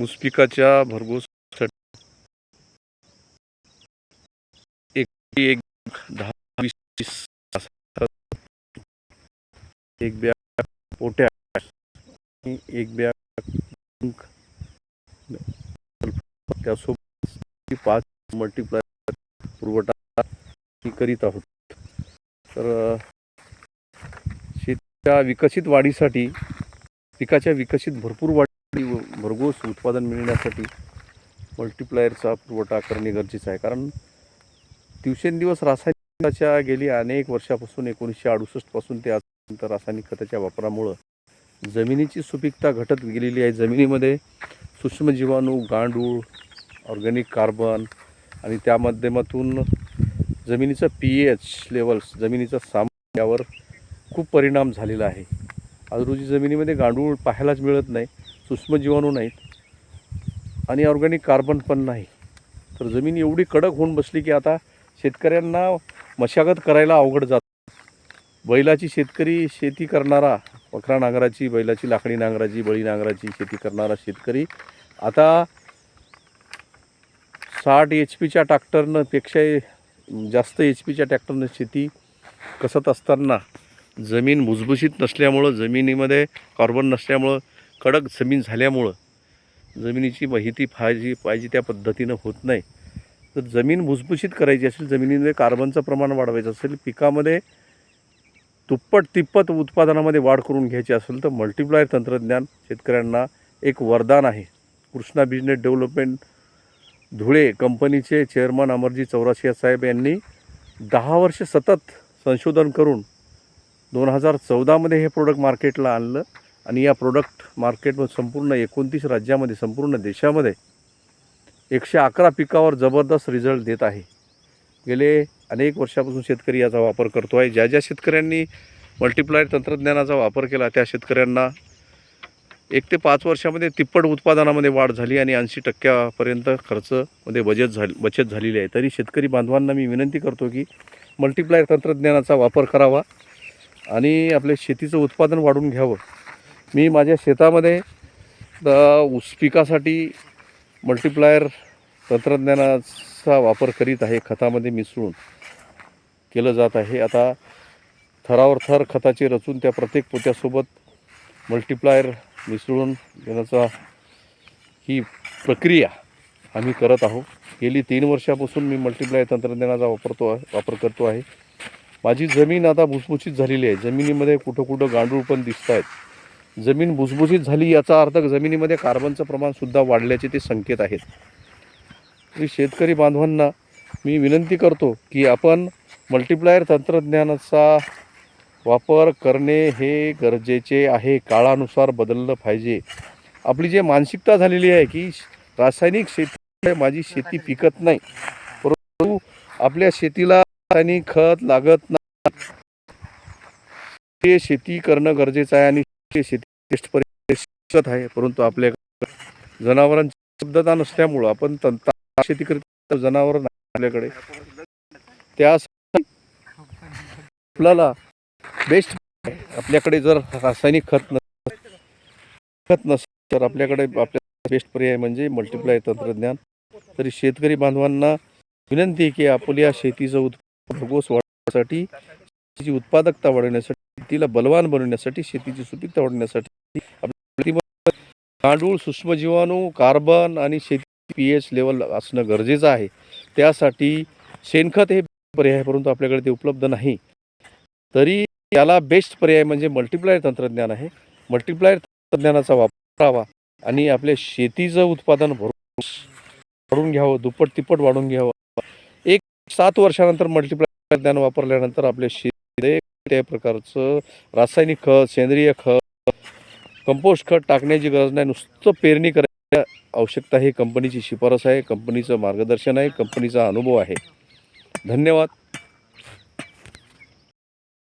ऊस पिकाच्या भरघोस एक एक दहा वीस एक बॅग पोट्या आणि एक बॅग त्यासोबत पाच मल्टीप्लाय पुरवठा करीत आहोत. तर शेतीच्या विकसित वाढीसाठी पिकाच्या विकसित भरपूर वाढ भरघोस उत्पादन मिळण्यासाठी मल्टीप्लायरचा पुरवठा करणे गरजेचं आहे. कारण दिवसेंदिवस रासायनिकाच्या गेली अनेक वर्षापासून एकोणीसशे अडुसष्टपासून ते आजपर्यंत रासायनिक खताच्या वापरामुळं जमिनीची सुपीकता घटत गेलेली आहे. जमिनीमध्ये सूक्ष्म जीवाणू गांडूळ ऑर्गॅनिक कार्बन आणि त्या माध्यमातून जमिनीचं पी एच लेवल्स जमिनीचं सामान्यावर खूप परिणाम झालेला आहे. आज रोजी जमिनीमध्ये गांडूळ पाहायलाच मिळत नाही. सूक्ष्म जीवाणू नाहीत आणि ऑर्गॅनिक कार्बन पण नाही. तर जमीन एवढी कडक होऊन बसली की आता शेतकऱ्यांना मशागत करायला अवघड जात. बैलाची शेतकरी शेती करणारा वखरा नांगराची बैलाची लाकडी नांगराची बळी नांगराची शेती करणारा शेतकरी आता साठ एच पीच्या ट्रॅक्टरनं पेक्षा जास्त एच पीच्या ट्रॅक्टरनं शेती कसत असताना जमीन भुसभुशीत नसल्यामुळं जमिनीमध्ये कार्बन नसल्यामुळं कडक जमीन झाल्यामुळं जमिनीची माहिती पाहिजे पाहिजे त्या पद्धतीनं होत नाही. तर जमीन भुसभुशीत करायची असेल जमिनीमध्ये कार्बनचं प्रमाण वाढवायचं असेल पिकामध्ये दुप्पट तिप्पट उत्पादनामध्ये वाढ करून घ्यायची असेल तर मल्टिप्लायर तंत्रज्ञान शेतकऱ्यांना एक वरदान आहे. कृष्णा बिझनेस डेव्हलपमेंट धुळे कंपनीचे चेअरमन अमरजी चौरासिया साहेब यांनी दहा वर्ष सतत संशोधन करून दोन हजार चौदामध्ये हे प्रोडक्ट मार्केटला आणलं. आणि या प्रोडक्ट मार्केटमध्ये संपूर्ण एकोणतीस राज्यामध्ये संपूर्ण देशामध्ये एकशे अकरा पिकावर जबरदस्त रिझल्ट देत आहे. गेले अनेक वर्षापासून शेतकरी याचा वापर करतो आहे ज्या ज्या शेतकऱ्यांनी मल्टिप्लायर तंत्रज्ञानाचा वापर केला त्या शेतकऱ्यांना एक ते पाच वर्षामध्ये तिप्पट उत्पादनामध्ये वाढ झाली आणि ऐंशी टक्क्यापर्यंत खर्चमध्ये बचत झाली बचत झालेली आहे. तरी शेतकरी बांधवांना मी विनंती करतो की मल्टिप्लायर तंत्रज्ञानाचा वापर करावा आणि आपल्या शेतीचं उत्पादन वाढवून घ्यावं. मी माझ्या शेतामध्ये ऊस पिकासाठी मल्टिप्लायर तंत्रज्ञानाचा वापर करीत आहे खतामध्ये मिसळून केलं जात आहे. आता थरावर थर खताचे रचून त्या प्रत्येक पोत्यासोबत मल्टिप्लायर मिसळून देण्याचा ही प्रक्रिया आम्ही करत आहोत. गेली तीन वर्षापासून मी मल्टिप्लायर तंत्रज्ञानाचा वापरतो आहे वापर करतो आहे. माझी जमीन आता भुसभुशीत झालेली आहे. जमिनीमध्ये कुठं कुठं गांडूळ पण दिसत आहेत जमीन भुसभुशीत झाली याचा अर्थ जमिनीमध्ये कार्बनचं प्रमाणसुद्धा वाढल्याचे ते संकेत आहेत. तरी शेतकरी बांधवांना मी विनंती करतो की आपण मल्टिप्लायर तंत्रज्ञानाचा वापर करणे हे गरजेचे आहे. काळानुसार बदललं पाहिजे. आपली जे मानसिकता झालेली आहे की रासायनिक शेती माझी शेती पिकत नाही परंतु आपल्या शेतीला रासायनिक खत लागत नाही. ते शेती करणं गरजेचं आहे आणि शेती आहे परंतु आपल्या जनावरांची शुद्धता नसल्यामुळं आपण शेती करत जनावर नाही आपल्याकडे. त्यासाठी आपल्याला बेस्ट आपल्याकडे जर रासायनिक खत नस खत नसेल तर आपल्याकडे आपल्या बेस्ट पर्याय म्हणजे मल्टिप्लाय तंत्रज्ञान. तरी शेतकरी बांधवांना विनंती आहे की आपल्या शेतीचं उत्पादन भरघोस वाढवण्यासाठी शेतीची उत्पादकता वाढवण्यासाठी शेतीला बलवान बनवण्यासाठी शेतीची सुपीकता वाढवण्यासाठी आपल्या गांडूळ सूक्ष्मजीवाणू कार्बन आणि शेती पी एच लेवल असणं गरजेचं आहे. त्यासाठी शेणखत हे पर्याय परंतु आपल्याकडे ते उपलब्ध नाही. तरी याला बेस्ट पर्याय म्हणजे मल्टिप्लायर तंत्रज्ञान आहे. मल्टिप्लायर तंत्रज्ञानाचा वापर करावा आणि आपल्या शेतीचं उत्पादन भरून वाढून घ्यावं दुप्पट तिप्पट वाढून घ्यावं. एक सात वर्षानंतर मल्टिप्लायर तंत्रज्ञान वापरल्यानंतर आपल्या शेतीमध्ये त्या प्रकारचं रासायनिक खत सेंद्रिय खत कंपोस्ट खत टाकण्याची गरज नाही. नुसतं पेरणी करायची आवश्यकता ही कंपनीची शिफारस आहे. कंपनीचं मार्गदर्शन आहे. कंपनीचा अनुभव आहे. धन्यवाद.